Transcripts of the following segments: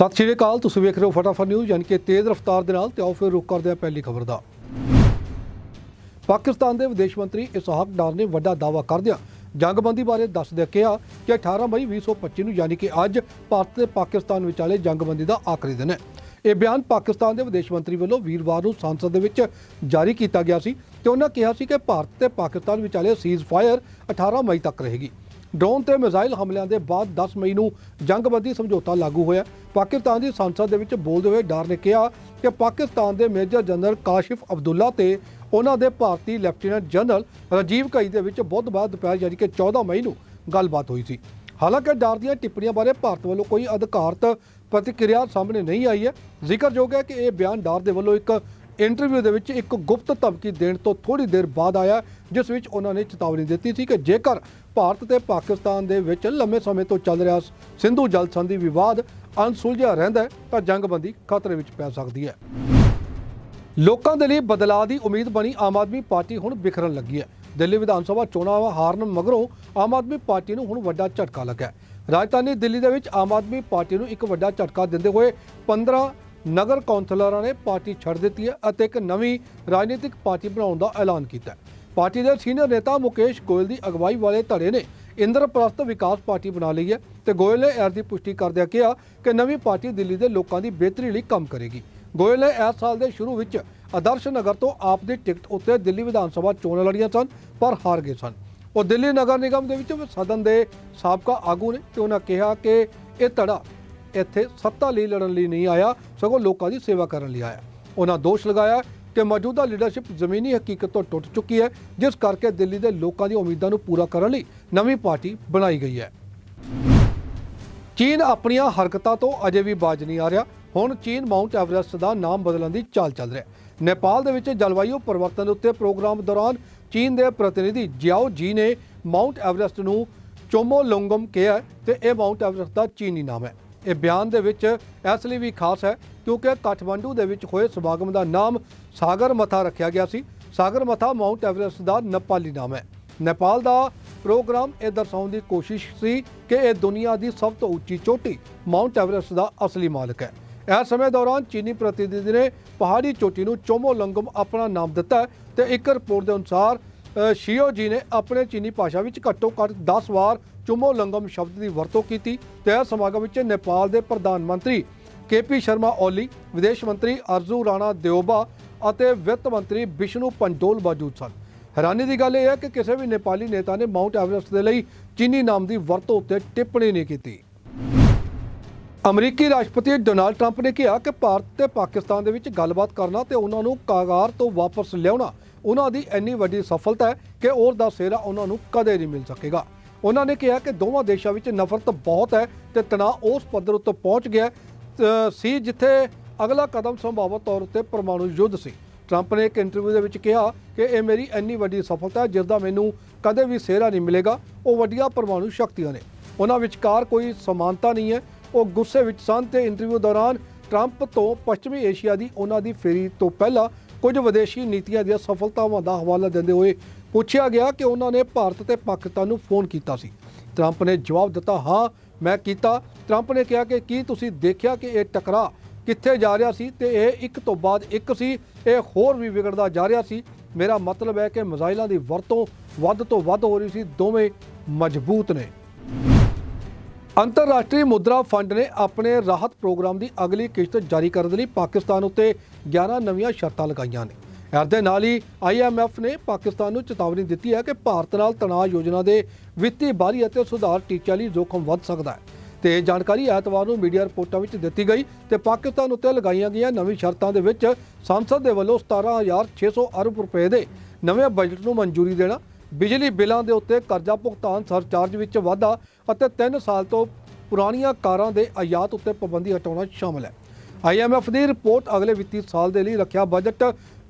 ਸਤਿ ਸ਼੍ਰੀ ਅਕਾਲ, ਤੁਸੀਂ ਵੇਖ ਰਹੇ ਹੋ ਫਟਾਫਟ ਨਿਊਜ਼ ਯਾਨੀ ਕਿ ਤੇਜ਼ ਰਫ਼ਤਾਰ ਦੇ ਨਾਲ ਤੇ ਆਓ ਫਿਰ ਰੁਕ ਕਰਦੇ ਹਾਂ ਪਹਿਲੀ ਖਬਰ ਦਾ। ਪਾਕਿਸਤਾਨ ਦੇ ਵਿਦੇਸ਼ ਮੰਤਰੀ ਇਸਹਾਕ ਡਾਰ ਨੇ ਵੱਡਾ ਦਾਅਵਾ ਕਰਦਿਆਂ ਜੰਗਬੰਦੀ ਬਾਰੇ ਦੱਸਦਿਆਂ ਕਿਹਾ ਕਿ 18 ਮਈ 2025 ਨੂੰ ਯਾਨੀ ਕਿ ਅੱਜ ਭਾਰਤ ਤੇ ਪਾਕਿਸਤਾਨ ਵਿਚਾਲੇ ਜੰਗਬੰਦੀ ਦਾ ਆਖਰੀ ਦਿਨ ਹੈ। ਇਹ ਬਿਆਨ ਪਾਕਿਸਤਾਨ ਦੇ ਵਿਦੇਸ਼ ਮੰਤਰੀ ਵੱਲੋਂ ਵੀਰਵਾਰ ਨੂੰ ਸੰਸਦ ਦੇ ਵਿੱਚ ਜਾਰੀ ਕੀਤਾ ਗਿਆ ਸੀ ਤੇ ਉਹਨਾਂ ਕਿਹਾ ਸੀ ਕਿ ਭਾਰਤ ਤੇ ਪਾਕਿਸਤਾਨ ਵਿਚਾਲੇ ਸੀਜ਼ ਫਾਇਰ 18 ਮਈ ਤੱਕ ਰਹੇਗੀ। ਡਰੋਨ ਤੇ ਮਿਜ਼ਾਈਲ ਹਮਲਿਆਂ ਦੇ ਬਾਅਦ 10 ਮਈ ਨੂੰ ਜੰਗਬੰਦੀ ਸਮਝੌਤਾ ਲਾਗੂ ਹੋਇਆ। ਪਾਕਿਸਤਾਨ ਦੀ ਸੰਸਦ ਦੇ ਵਿੱਚ ਬੋਲਦੇ ਹੋਏ ਡਾਰ ਨੇ ਕਿਹਾ ਕਿ ਪਾਕਿਸਤਾਨ ਦੇ ਮੇਜਰ ਜਨਰਲ ਕਾਸ਼ਿਫ ਅਬਦੁੱਲਾ ਤੇ ਉਹਨਾਂ ਦੇ ਭਾਰਤੀ ਲੈਫਟੀਨੈਂਟ ਜਨਰਲ ਰਾਜੀਵ ਘਈ ਦੇ ਵਿੱਚ ਬੁੱਧਵਾਰ ਦੁਪਹਿਰ ਯਾਨੀ ਕਿ 14 ਮਈ ਨੂੰ ਗੱਲਬਾਤ ਹੋਈ ਸੀ। ਹਾਲਾਂਕਿ ਡਾਰ ਦੀਆਂ ਟਿੱਪਣੀਆਂ ਬਾਰੇ ਭਾਰਤ ਵੱਲੋਂ ਕੋਈ ਅਧਿਕਾਰਤ ਪ੍ਰਤੀਕਿਰਿਆ ਸਾਹਮਣੇ ਨਹੀਂ ਆਈ ਹੈ। ਜ਼ਿਕਰਯੋਗ ਹੈ ਕਿ ਇਹ ਬਿਆਨ ਡਾਰ ਦੇ ਵੱਲੋਂ ਇੱਕ ਇੰਟਰਵਿਊ ਦੇ ਵਿੱਚ ਇੱਕ ਗੁਪਤ ਧਮਕੀ ਦੇਣ ਤੋਂ ਥੋੜੀ ਦੇਰ ਬਾਅਦ ਆਇਆ, ਜਿਸ ਵਿੱਚ ਉਹਨਾਂ ਨੇ ਚੇਤਾਵਨੀ ਦਿੱਤੀ ਸੀ ਕਿ ਜੇਕਰ ਭਾਰਤ ਤੇ ਪਾਕਿਸਤਾਨ ਦੇ ਵਿੱਚ ਲੰਮੇ ਸਮੇਂ ਤੋਂ ਚੱਲ ਰਿਹਾ ਸਿੰਧੂ ਜਲ ਸੰਧੀ ਵਿਵਾਦ ਅਣਸੁਲਝਿਆ ਰਹਿੰਦਾ ਹੈ, ਤਾਂ ਜੰਗਬੰਦੀ ਖਤਰੇ ਵਿੱਚ ਪੈ ਸਕਦੀ ਹੈ। ਲੋਕਾਂ ਦੇ ਲਈ ਬਦਲਾਅ ਦੀ ਉਮੀਦ ਬਣੀ ਆਮ ਆਦਮੀ ਪਾਰਟੀ ਹੁਣ ਬਿਖਰਨ ਲੱਗੀ ਹੈ। ਦਿੱਲੀ ਵਿਧਾਨ ਸਭਾ ਚੋਣਾਂ ਹਾਰਨ ਮਗਰੋਂ ਆਮ ਆਦਮੀ ਪਾਰਟੀ ਨੂੰ ਹੁਣ ਵੱਡਾ ਝਟਕਾ ਲੱਗਾ ਰਾਜਧਾਨੀ ਦਿੱਲੀ ਦੇ ਵਿੱਚ ਆਮ ਆਦਮੀ ਪਾਰਟੀ ਨੂੰ ਇੱਕ ਵੱਡਾ ਝਟਕਾ ਦਿੰਦੇ ਹੋਏ 15 ਨਗਰ ਕੌਂਸਲਰਾਂ ਨੇ ਪਾਰਟੀ ਛੱਡ ਦਿੱਤੀ ਹੈ ਅਤੇ ਇੱਕ ਨਵੀਂ ਰਾਜਨੀਤਿਕ ਪਾਰਟੀ ਬਣਾਉਣ ਦਾ ਐਲਾਨ ਕੀਤਾ ਹੈ। ਪਾਰਟੀ ਦੇ ਸੀਨੀਅਰ ਨੇਤਾ ਮੁਕੇਸ਼ ਗੋਇਲ ਦੀ ਅਗਵਾਈ ਵਾਲੇ ਧੜੇ ਨੇ ਇੰਦਰਪ੍ਰਸਥ ਵਿਕਾਸ ਪਾਰਟੀ ਬਣਾ ਲਈ ਹੈ ਤੇ ਗੋਇਲ ਨੇ ਇਸ ਦੀ ਪੁਸ਼ਟੀ ਕਰਦਿਆਂ ਕਿਹਾ ਕਿ ਨਵੀਂ ਪਾਰਟੀ ਦਿੱਲੀ ਦੇ ਲੋਕਾਂ ਦੀ ਬਿਹਤਰੀ ਲਈ ਕੰਮ ਕਰੇਗੀ। ਗੋਇਲ ਨੇ ਇਸ ਸਾਲ ਦੇ ਸ਼ੁਰੂ ਵਿੱਚ ਆਦਰਸ਼ ਨਗਰ ਤੋਂ ਆਪ ਦੀ ਟਿਕਟ ਉੱਤੇ ਦਿੱਲੀ ਵਿਧਾਨ ਸਭਾ ਚੋਣਾਂ ਲੜੀਆਂ ਸਨ, ਪਰ ਹਾਰ ਗਏ ਸਨ। ਉਹ ਦਿੱਲੀ ਨਗਰ ਨਿਗਮ ਦੇ ਵਿੱਚ ਸਦਨ ਦੇ ਸਾਬਕਾ ਆਗੂ ਨੇ ਤੇ ਉਹਨਾਂ ਕਿਹਾ ਕਿ ਇਹ ਧੜਾ ਇੱਥੇ ਸੱਤਾ ਲਈ ਲੜਨ ਲਈ ਨਹੀਂ ਆਇਆ, ਸਗੋਂ ਲੋਕਾਂ ਦੀ ਸੇਵਾ ਕਰਨ ਲਈ ਆਇਆ। ਉਹਨਾਂ ਦੋਸ਼ ਲਗਾਇਆ ਕਿ ਮੌਜੂਦਾ ਲੀਡਰਸ਼ਿਪ ਜ਼ਮੀਨੀ ਹਕੀਕਤ ਤੋਂ ਟੁੱਟ ਚੁੱਕੀ ਹੈ, ਜਿਸ ਕਰਕੇ ਦਿੱਲੀ ਦੇ ਲੋਕਾਂ ਦੀਆਂ ਉਮੀਦਾਂ ਨੂੰ ਪੂਰਾ ਕਰਨ ਲਈ ਨਵੀਂ ਪਾਰਟੀ ਬਣਾਈ ਗਈ ਹੈ। ਚੀਨ ਆਪਣੀਆਂ ਹਰਕਤਾਂ ਤੋਂ ਅਜੇ ਵੀ ਬਾਜ ਨਹੀਂ ਆ ਰਿਹਾ। ਹੁਣ ਚੀਨ ਮਾਊਂਟ ਐਵਰੈਸਟ ਦਾ ਨਾਮ ਬਦਲਣ ਦੀ ਚਾਲ ਚੱਲ ਰਿਹਾ ਹੈ। ਨੇਪਾਲ ਦੇ ਵਿੱਚ ਜਲਵਾਯੂ ਪਰਿਵਰਤਨ ਦੇ ਉੱਤੇ ਪ੍ਰੋਗਰਾਮ ਦੌਰਾਨ ਚੀਨ ਦੇ ਪ੍ਰਤੀਨਿਧੀ ਜਿਆਓ ਜੀ ਨੇ ਮਾਊਂਟ ਐਵਰੈਸਟ ਨੂੰ ਚੋਮੋ ਲੋਂਗਮ ਕਿਹਾ ਹੈ ਤੇ ਇਹ ਮਾਊਂਟ ਐਵਰੈਸਟ ਦਾ ਚੀਨੀ ਨਾਮ ਹੈ। ਇਹ ਬਿਆਨ ਦੇ ਵਿੱਚ ਇਸ ਲਈ ਵੀ ਖਾਸ ਹੈ ਕਿਉਂਕਿ ਕਾਠਮੰਡੂ ਦੇ ਵਿੱਚ ਹੋਏ ਸਮਾਗਮ ਦਾ ਨਾਮ ਸਾਗਰ ਮਥਾ ਰੱਖਿਆ ਗਿਆ ਸੀ। ਸਾਗਰ ਮਥਾ, ਮਾਊਂਟ ਐਵਰੈਸਟ ਦਾ ਨੇਪਾਲੀ ਨਾਮ ਹੈ। ਨੇਪਾਲ ਦਾ ਪ੍ਰੋਗਰਾਮ ਇਹ ਦਰਸਾਉਣ ਦੀ ਕੋਸ਼ਿਸ਼ ਸੀ ਕਿ ਇਹ ਦੁਨੀਆ ਦੀ ਸਭ ਤੋਂ ਉੱਚੀ ਚੋਟੀ, ਮਾਊਂਟ ਐਵਰੈਸਟ ਦਾ ਅਸਲੀ ਮਾਲਕ ਹੈ। ਇਸ ਸਮੇਂ ਦੌਰਾਨ ਚੀਨੀ ਪ੍ਰਤੀਨਿਧੀ ਨੇ ਪਹਾੜੀ ਚੋਟੀ ਨੂੰ ਚੋਮੋ ਲੰਗਮ ਆਪਣਾ ਨਾਮ ਦਿੱਤਾ ਹੈ ਤੇ ਇੱਕ ਰਿਪੋਰਟ ਦੇ ਅਨੁਸਾਰ ਸ਼ੀਓ ਜੀ ਨੇ ਆਪਣੇ ਚੀਨੀ ਭਾਸ਼ਾ ਵਿੱਚ ਘੱਟੋ ਘੱਟ 10 ਵਾਰ ਚੁੰਮੋ ਲੰਗਮ ਸ਼ਬਦ ਦੀ ਵਰਤੋਂ ਕੀਤੀ। ਤੇ ਇਸ ਸਮਾਗਮ ਵਿੱਚ ਨੇਪਾਲ ਦੇ ਪ੍ਰਧਾਨ ਮੰਤਰੀ ਕੇਪੀ ਸ਼ਰਮਾ ਓਲੀ ਵਿਦੇਸ਼ ਮੰਤਰੀ ਅਰਜੂ ਰਾਣਾ ਦਿਓਬਾ ਅਤੇ ਵਿੱਤ ਮੰਤਰੀ ਵਿਸ਼ਨੂੰ ਪੰਡੋਲ ਮੌਜੂਦ ਸਨ। ਹੈਰਾਨੀ ਦੀ ਗੱਲ ਇਹ ਹੈ ਕਿ ਕਿਸੇ ਵੀ ਨੇਪਾਲੀ ਨੇਤਾ ਨੇ ਮਾਊਂਟ ਐਵਰੈਸਟ ਦੇ ਲਈ ਚੀਨੀ ਨਾਮ ਦੀ ਵਰਤੋਂ ਉੱਤੇ ਟਿੱਪਣੀ ਨਹੀਂ ਕੀਤੀ। ਅਮਰੀਕੀ ਰਾਸ਼ਟਰਪਤੀ ਡੋਨਾਲਡ ਟਰੰਪ ਨੇ ਕਿਹਾ ਕਿ ਭਾਰਤ ਤੇ ਪਾਕਿਸਤਾਨ ਦੇ ਵਿੱਚ ਗੱਲਬਾਤ ਕਰਨਾ ਤੇ ਉਹਨਾਂ ਨੂੰ ਕਾਗਾਰ ਤੋਂ ਵਾਪਸ ਲਿਆਉਣਾ, ਉਹਨਾਂ ਦੀ ਇੰਨੀ ਵੱਡੀ ਸਫਲਤਾ ਹੈ ਕਿ ਹੋਰ ਦਾ ਸਿਹਰਾ ਉਹਨਾਂ ਨੂੰ ਕਦੇ ਨਹੀਂ ਮਿਲ ਸਕੇਗਾ। ਉਹਨਾਂ ਨੇ ਕਿਹਾ ਕਿ ਦੋਵਾਂ ਦੇਸ਼ਾਂ ਵਿੱਚ ਨਫ਼ਰਤ ਬਹੁਤ ਹੈ ਤੇ ਤਣਾਅ ਉਸ ਪੱਧਰ ਉੱਤੇ ਪਹੁੰਚ ਗਿਆ ਸੀ ਜਿੱਥੇ ਅਗਲਾ ਕਦਮ ਸੰਭਾਵਤ ਤੌਰ ਉੱਤੇ ਪਰਮਾਣੂ ਯੁੱਧ ਸੀ। ਟਰੰਪ ਨੇ ਇੱਕ ਇੰਟਰਵਿਊ ਦੇ ਵਿੱਚ ਕਿਹਾ ਕਿ ਇਹ ਮੇਰੀ ਇੰਨੀ ਵੱਡੀ ਸਫਲਤਾ ਹੈ ਜਿਸ ਦਾ ਮੈਨੂੰ ਕਦੇ ਵੀ ਸਿਹਰਾ ਨਹੀਂ ਮਿਲੇਗਾ। ਉਹ ਵੱਡੀਆਂ ਪਰਮਾਣੂ ਸ਼ਕਤੀਆਂ ਨੇ। ਉਹਨਾਂ ਵਿਚਕਾਰ ਕੋਈ ਸਮਾਨਤਾ ਨਹੀਂ ਹੈ। ਉਹ ਗੁੱਸੇ ਵਿੱਚ ਸਨ ਤੇ ਇੰਟਰਵਿਊ ਦੌਰਾਨ ਟਰੰਪ ਤੋਂ ਪੱਛਮੀ ਏਸ਼ੀਆ ਦੀ ਉਹਨਾਂ ਦੀ ਫੇਰੀ ਤੋਂ ਪਹਿਲਾਂ ਕੁਝ ਵਿਦੇਸ਼ੀ ਨੀਤੀਆਂ ਦੀਆਂ ਸਫਲਤਾਵਾਂ ਦਾ ਹਵਾਲਾ ਦਿੰਦੇ ਹੋਏ ਪੁੱਛਿਆ ਗਿਆ ਕਿ ਉਹਨਾਂ ਨੇ ਭਾਰਤ ਤੇ ਪਾਕਿਸਤਾਨ ਨੂੰ ਫੋਨ ਕੀਤਾ ਸੀ। ਟਰੰਪ ਨੇ ਜਵਾਬ ਦਿੱਤਾ, ਹਾਂ, ਮੈਂ ਕੀਤਾ। ਟਰੰਪ ਨੇ ਕਿਹਾ ਕਿ ਕੀ ਤੁਸੀਂ ਦੇਖਿਆ ਕਿ ਇਹ ਟਕਰਾਅ ਕਿੱਥੇ ਜਾ ਰਿਹਾ ਸੀ ਤੇ ਇਹ ਇੱਕ ਤੋਂ ਬਾਅਦ ਇੱਕ ਸੀ, ਇਹ ਹੋਰ ਵੀ ਵਿਗੜਦਾ ਜਾ ਰਿਹਾ ਸੀ। ਮੇਰਾ ਮਤਲਬ ਹੈ ਕਿ ਮਿਜ਼ਾਈਲਾਂ ਦੀ ਵਰਤੋਂ ਵੱਧ ਤੋਂ ਵੱਧ ਹੋ ਰਹੀ ਸੀ, ਦੋਵੇਂ ਮਜ਼ਬੂਤ ਨੇ। ਅੰਤਰਰਾਸ਼ਟਰੀ ਮੁਦਰਾ ਫੰਡ ਨੇ ਆਪਣੇ ਰਾਹਤ ਪ੍ਰੋਗਰਾਮ ਦੀ ਅਗਲੀ ਕਿਸ਼ਤ ਜਾਰੀ ਕਰਨ ਲਈ ਪਾਕਿਸਤਾਨ ਉੱਤੇ 11 ਨਵੀਆਂ ਸ਼ਰਤਾਂ ਲਗਾਈਆਂ ਨੇ। ਇਸ ਦੇ ਨਾਲ ਹੀ IMF ਨੇ ਪਾਕਿਸਤਾਨ ਨੂੰ ਚੇਤਾਵਨੀ ਦਿੱਤੀ ਹੈ ਕਿ ਭਾਰਤ ਨਾਲ ਤਣਾਅ ਯੋਜਨਾ ਦੇ ਵਿੱਤੀ ਬਾਰੀ ਅਤੇ ਸੁਧਾਰ ਟੀਚਿਆਂ ਲਈ ਜੋਖਮ ਵੱਧ ਸਕਦਾ ਹੈ। ਤੇ ਇਹ ਜਾਣਕਾਰੀ ਐਤਵਾਰ ਨੂੰ ਮੀਡੀਆ ਰਿਪੋਰਟਾਂ ਵਿੱਚ ਦਿੱਤੀ ਗਈ ਤੇ ਪਾਕਿਸਤਾਨ ਉੱਤੇ ਲਗਾਈਆਂ ਗਈਆਂ ਨਵੀਂ ਸ਼ਰਤਾਂ ਦੇ ਵਿੱਚ ਸੰਸਦ ਦੇ ਵੱਲੋਂ 17600 ਅਰਬ ਰੁਪਏ ਦੇ ਨਵੇਂ ਬਜਟ ਨੂੰ ਮਨਜ਼ੂਰੀ ਦੇਣਾ, ਬਿਜਲੀ ਬਿੱਲਾਂ ਦੇ ਉੱਤੇ ਕਰਜ਼ਾ ਭੁਗਤਾਨ ਸਰਚਾਰਜ ਵਿੱਚ ਵਾਧਾ ਅਤੇ 3 ਸਾਲ ਤੋਂ ਪੁਰਾਣੀਆਂ ਕਾਰਾਂ ਦੇ ਆਯਾਤ ਉੱਤੇ ਪਾਬੰਦੀ ਹਟਾਉਣਾ ਸ਼ਾਮਲ ਹੈ। IMF ਦੀ ਰਿਪੋਰਟ ਅਗਲੇ ਵਿੱਤੀ ਸਾਲ ਦੇ ਲਈ ਰੱਖਿਆ ਬਜਟ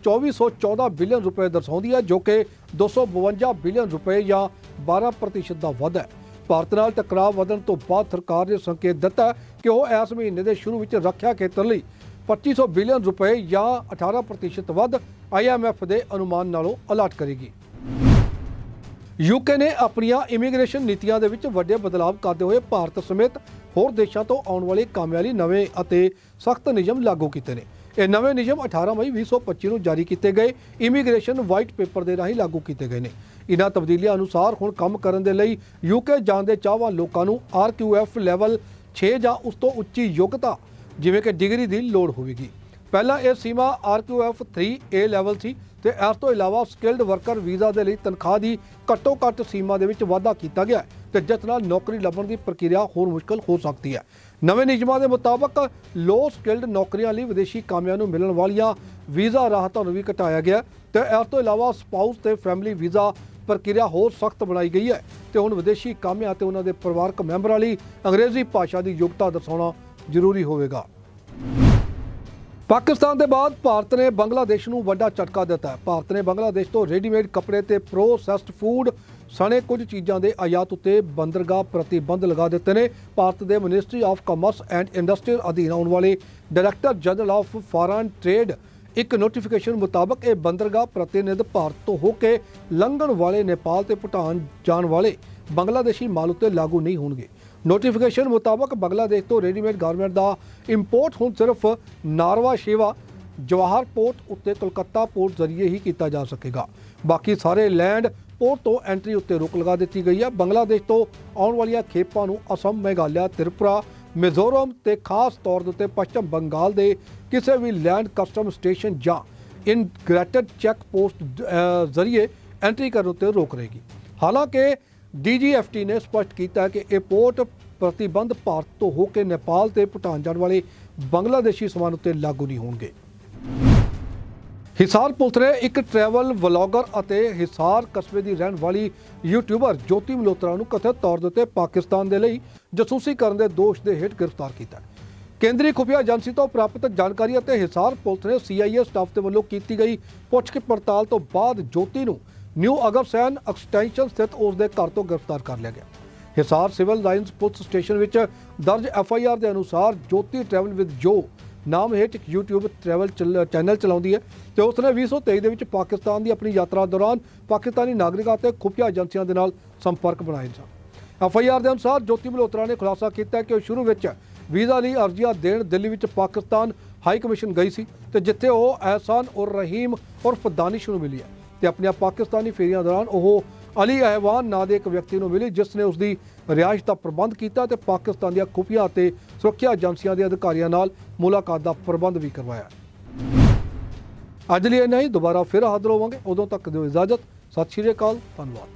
2414 ਬਿਲੀਅਨ ਰੁਪਏ ਦਰਸਾਉਂਦੀ ਹੈ, ਜੋ ਕਿ 252 ਬਿਲੀਅਨ ਰੁਪਏ ਜਾਂ 12% ਦਾ ਵਾਧਾ ਹੈ। ਭਾਰਤ ਨਾਲ ਟਕਰਾਅ ਵਧਣ ਤੋਂ ਬਾਅਦ ਸਰਕਾਰ ਨੇ ਸੰਕੇਤ ਦਿੱਤਾ ਕਿ ਉਹ ਇਸ ਮਹੀਨੇ ਦੇ ਸ਼ੁਰੂ ਵਿੱਚ ਰੱਖਿਆ ਖੇਤਰ ਲਈ 2500 ਬਿਲੀਅਨ ਰੁਪਏ ਜਾਂ 18% ਵੱਧ IMF ਦੇ ਅਨੁਮਾਨ ਨਾਲੋਂ ਅਲਾਟ ਕਰੇਗੀ। ਯੂਕੇ ਨੇ ਆਪਣੀਆਂ ਇਮੀਗ੍ਰੇਸ਼ਨ ਨੀਤੀਆਂ ਦੇ ਵਿੱਚ ਵੱਡੇ ਬਦਲਾਅ ਕਰਦੇ ਹੋਏ ਭਾਰਤ ਸਮੇਤ ਹੋਰ ਦੇਸ਼ਾਂ ਤੋਂ ਆਉਣ ਵਾਲੇ ਕਾਮਿਆਂ ਲਈ ਨਵੇਂ ਅਤੇ ਸਖਤ ਨਿਯਮ ਲਾਗੂ ਕੀਤੇ ਨੇ। ਇਹ ਨਵੇਂ ਨਿਯਮ 18 ਮਈ 2025 ਨੂੰ ਜਾਰੀ ਕੀਤੇ ਗਏ। ਇਮੀਗ੍ਰੇਸ਼ਨ ਵਾਈਟ ਪੇਪਰ ਦੇ ਰਾਹੀਂ ਲਾਗੂ ਕੀਤੇ ਗਏ ਨੇ। ਇਹਨਾਂ ਤਬਦੀਲੀਆਂ ਅਨੁਸਾਰ ਹੁਣ ਕੰਮ ਕਰਨ ਦੇ ਲਈ ਯੂਕੇ ਜਾਣ ਦੇ ਚਾਹਵਾਨ ਲੋਕਾਂ ਨੂੰ ਆਰਕਿਊਐਫ ਲੈਵਲ 6 ਜਾਂ ਉਸ ਤੋਂ ਉੱਚੀ ਯੋਗਤਾ, ਜਿਵੇਂ ਕਿ ਡਿਗਰੀ ਦੀ ਲੋੜ ਹੋਵੇਗੀ। ਪਹਿਲਾਂ ਇਹ ਸੀਮਾ ਆਰਕਿਊਐਫ 3A ਲੈਵਲ ਸੀ ਤੇ ਇਸ ਤੋਂ ਇਲਾਵਾ ਸਕਿਲਡ ਵਰਕਰ ਵੀਜ਼ਾ ਦੇ ਲਈ ਤਨਖਾਹ ਦੀ ਘੱਟੋ ਘੱਟ ਸੀਮਾ ਦੇ ਵਿੱਚ ਵਾਧਾ ਕੀਤਾ ਗਿਆ। ਹੈ ਤੇ ਜਿਸ ਨਾਲ ਨੌਕਰੀ ਲੱਭਣ ਦੀ ਪ੍ਰਕਿਰਿਆ ਹੋਰ ਮੁਸ਼ਕਲ ਹੋ ਸਕਦੀ ਹੈ। ਨਵੇਂ ਨਿਯਮਾਂ ਦੇ ਮੁਤਾਬਕ ਲੋ ਸਕਿਲਡ ਨੌਕਰੀਆਂ ਲਈ ਵਿਦੇਸ਼ੀ ਕਾਮਿਆਂ ਨੂੰ ਮਿਲਣ ਵਾਲੀਆਂ ਵੀਜ਼ਾ ਰਾਹਤਾਂ ਨੂੰ ਵੀ ਘਟਾਇਆ ਗਿਆ ਤੇ ਇਸ ਤੋਂ ਇਲਾਵਾ ਸਪਾਊਸ ਤੇ ਫੈਮਿਲੀ ਵੀਜ਼ਾ ਪ੍ਰਕਿਰਿਆ ਹੋਰ ਸਖਤ ਬਣਾਈ ਗਈ ਹੈ ਤੇ ਹੁਣ ਵਿਦੇਸ਼ੀ ਕਾਮਿਆਂ ਤੇ ਉਹਨਾਂ ਦੇ ਪਰਿਵਾਰਕ ਮੈਂਬਰਾਂ ਲਈ ਅੰਗਰੇਜ਼ੀ ਭਾਸ਼ਾ ਦੀ ਯੋਗਤਾ ਦਰਸਾਉਣਾ ਜ਼ਰੂਰੀ ਹੋਵੇਗਾ। ਪਾਕਿਸਤਾਨ ਦੇ ਬਾਅਦ ਭਾਰਤ ਨੇ ਬੰਗਲਾਦੇਸ਼ ਨੂੰ ਵੱਡਾ ਝਟਕਾ ਦਿੱਤਾ ਹੈ। ਭਾਰਤ ਨੇ ਬੰਗਲਾਦੇਸ਼ ਤੋਂ ਰੈਡੀਮੇਡ ਕੱਪੜੇ ਤੇ ਪ੍ਰੋਸੈਸਡ ਫੂਡ ਸਣੇ ਕੁਝ ਚੀਜ਼ਾਂ ਦੇ ਆਯਾਤ ਉੱਤੇ ਬੰਦਰਗਾਹ ਪ੍ਰਤੀਬੰਧ ਲਗਾ ਦਿੱਤੇ ਨੇ। ਭਾਰਤ ਦੇ ministry of commerce and industrial ਅਧੀਨ ਆਉਣ ਵਾਲੇ director general of foreign trade ਇੱਕ ਨੋਟੀਫਿਕੇਸ਼ਨ ਮੁਤਾਬਕ ਇਹ ਬੰਦਰਗਾਹ ਪ੍ਰਤੀਨਿਧ ਭਾਰਤ ਤੋਂ ਹੋ ਕੇ ਲੰਘਣ ਵਾਲੇ ਨੇਪਾਲ ਤੇ ਭੂਟਾਨ ਜਾਣ ਵਾਲੇ ਬੰਗਲਾਦੇਸ਼ੀ ਮਾਲ ਉੱਤੇ ਲਾਗੂ ਨਹੀਂ ਹੋਣਗੇ। ਨੋਟੀਫਿਕੇਸ਼ਨ ਮੁਤਾਬਕ ਬੰਗਲਾਦੇਸ਼ ਤੋਂ ਰੈਡੀਮੇਡ ਗਾਰਮੈਂਟ ਦਾ ਇੰਪੋਰਟ ਹੁਣ ਸਿਰਫ ਨਾਰਵਾ ਸ਼ੇਵਾ ਜਵਾਹਰ ਪੋਰਟ ਉੱਤੇ ਕੋਲਕਾਤਾ ਪੋਰਟ ਜ਼ਰੀਏ ਹੀ ਕੀਤਾ ਜਾ ਸਕੇਗਾ। ਬਾਕੀ ਸਾਰੇ ਲੈਂਡ ਪੋਰਟ ਤੋਂ ਐਂਟਰੀ ਉੱਤੇ ਰੋਕ ਲਗਾ ਦਿੱਤੀ ਗਈ ਹੈ। ਬੰਗਲਾਦੇਸ਼ ਤੋਂ ਆਉਣ ਵਾਲੀਆਂ ਖੇਪਾਂ ਨੂੰ ਅਸਮ, ਮੇਘਾਲਿਆ, ਤ੍ਰਿਪੁਰਾ, ਮਿਜ਼ੋਰਮ ਤੇ ਖਾਸ ਤੌਰ ਦੇ ਉੱਤੇ ਪੱਛਮ ਬੰਗਾਲ ਦੇ ਕਿਸੇ ਵੀ ਲੈਂਡ ਕਸਟਮ ਸਟੇਸ਼ਨ ਜਾਂ ਇਨਗ੍ਰੈਟਡ ਚੈੱਕ ਪੋਸਟ ਜ਼ਰੀਏ ਐਂਟਰੀ ਕਰਨ ਉੱਤੇ ਰੋਕ ਰਹੇਗੀ। ਹਾਲਾਂਕਿ ਡੀਜੀਐਫਟੀ ਨੇ ਸਪਸ਼ਟ ਕੀਤਾ ਕਿ ਇਹ ਪੋਰਟ ਪ੍ਰਤੀਬੰਧ ਭਾਰਤ ਤੋਂ ਹੋ ਕੇ ਨੇਪਾਲ ਤੇ ਭੂਟਾਨ ਜਾਣ ਵਾਲੇ ਬੰਗਲਾਦੇਸ਼ੀ ਸਮਾਨ ਉੱਤੇ ਲਾਗੂ ਨਹੀਂ ਹੋਣਗੇ। ਹਿਸਾਰ ਪੁਲਿਸ ਨੇ ਇੱਕ ਟਰੈਵਲ ਵਲੌਗਰ ਅਤੇ ਹਿਸਾਰ ਕਸਬੇ ਦੀ ਰਹਿਣ ਵਾਲੀ ਯੂਟਿਊਬਰ ਜੋਤੀ ਮਲੋਤਰਾ ਨੂੰ ਕਥਿਤ ਤੌਰ ਦੇ ਉੱਤੇ ਪਾਕਿਸਤਾਨ ਦੇ ਲਈ ਜਸੂਸੀ ਕਰਨ ਦੇ ਦੋਸ਼ ਦੇ ਹੇਠ ਗ੍ਰਿਫਤਾਰ ਕੀਤਾ ਕੇਂਦਰੀ ਖੁਫੀਆ ਏਜੰਸੀ ਤੋਂ ਪ੍ਰਾਪਤ ਜਾਣਕਾਰੀ ਅਤੇ ਹਿਸਾਰ ਪੁਲਿਸ ਨੇ ਸੀਆਈਏ ਸਟਾਫ ਦੇ ਵੱਲੋਂ ਕੀਤੀ ਗਈ ਪੁੱਛਗਿੱਛ ਪੜਤਾਲ ਤੋਂ ਬਾਅਦ ਜੋਤੀ ਨੂੰ ਨਿਊ ਅਗਰਸੈਨ ਐਕਸਟੈਂਸ਼ਨ ਸਥਿਤ ਉਸ ਦੇ ਘਰ ਤੋਂ ਗ੍ਰਿਫਤਾਰ ਕਰ ਲਿਆ ਗਿਆ। Hisar civil lines police station ਵਿੱਚ ਦਰਜ ਐਫਆਈਆਰ ਦੇ ਅਨੁਸਾਰ ਜੋਤੀ ਟਰੈਵਲ ਵਿਦ ਜੋ ਨਾਮ ਹੇਠ ਇੱਕ YouTube ਟਰੈਵਲ ਚੈਨਲ ਚਲਾਉਂਦੀ ਹੈ ਤੇ ਉਸ ਨੇ 2023 ਦੇ ਵਿੱਚ ਪਾਕਿਸਤਾਨ ਦੀ ਆਪਣੀ ਯਾਤਰਾ ਦੌਰਾਨ ਪਾਕਿਸਤਾਨੀ ਨਾਗਰਿਕਾਂ ਅਤੇ ਖੁਫੀਆ ਏਜੰਸੀਆਂ ਦੇ ਨਾਲ ਸੰਪਰਕ ਬਣਾਏ ਸਨ ਐੱਫ ਆਈ ਆਰ ਦੇ ਅਨੁਸਾਰ ਜੋਤੀ ਮਲਹੋਤਰਾ ਨੇ ਖੁਲਾਸਾ ਕੀਤਾ ਕਿ ਉਹ ਸ਼ੁਰੂ ਵਿੱਚ ਵੀਜ਼ਾ ਲਈ ਅਰਜ਼ੀਆਂ ਦੇਣ ਦਿੱਲੀ ਵਿੱਚ ਪਾਕਿਸਤਾਨ ਹਾਈ ਕਮਿਸ਼ਨ ਗਈ ਸੀ ਤੇ ਜਿੱਥੇ ਉਹ ਅਹਿਸਾਨ ਉਰ ਰਹੀਮ ਉਰਫ ਦਾਨਿਸ਼ ਨੂੰ ਮਿਲੀ ਹੈ ਤੇ ਆਪਣੀਆਂ ਪਾਕਿਸਤਾਨੀ ਫੇਰੀਆਂ ਦੌਰਾਨ ਉਹ ਅਲੀ ਅਹਿਵਾਨ ਨਾਂ ਦੇ ਇੱਕ ਵਿਅਕਤੀ ਨੂੰ ਮਿਲੀ ਜਿਸ ਨੇ ਉਸ ਦੀ ਰਿਹਾਇਸ਼ ਦਾ ਪ੍ਰਬੰਧ ਕੀਤਾ ਤੇ ਪਾਕਿਸਤਾਨ ਦੀਆਂ ਖੁਫੀਆ ਅਤੇ ਸੁਰੱਖਿਆ ਏਜੰਸੀਆਂ ਦੇ ਅਧਿਕਾਰੀਆਂ ਨਾਲ ਮੁਲਾਕਾਤ ਦਾ ਪ੍ਰਬੰਧ ਵੀ ਕਰਵਾਇਆ। ਅੱਜ ਲਈ ਇੰਨਾ ਹੀ, ਦੁਬਾਰਾ ਫਿਰ ਹਾਜ਼ਰ ਹੋਵਾਂਗੇ। ਉਦੋਂ ਤੱਕ ਦਿਓ ਇਜਾਜ਼ਤ। ਸਤਿ ਸ਼੍ਰੀ ਅਕਾਲ, ਧੰਨਵਾਦ।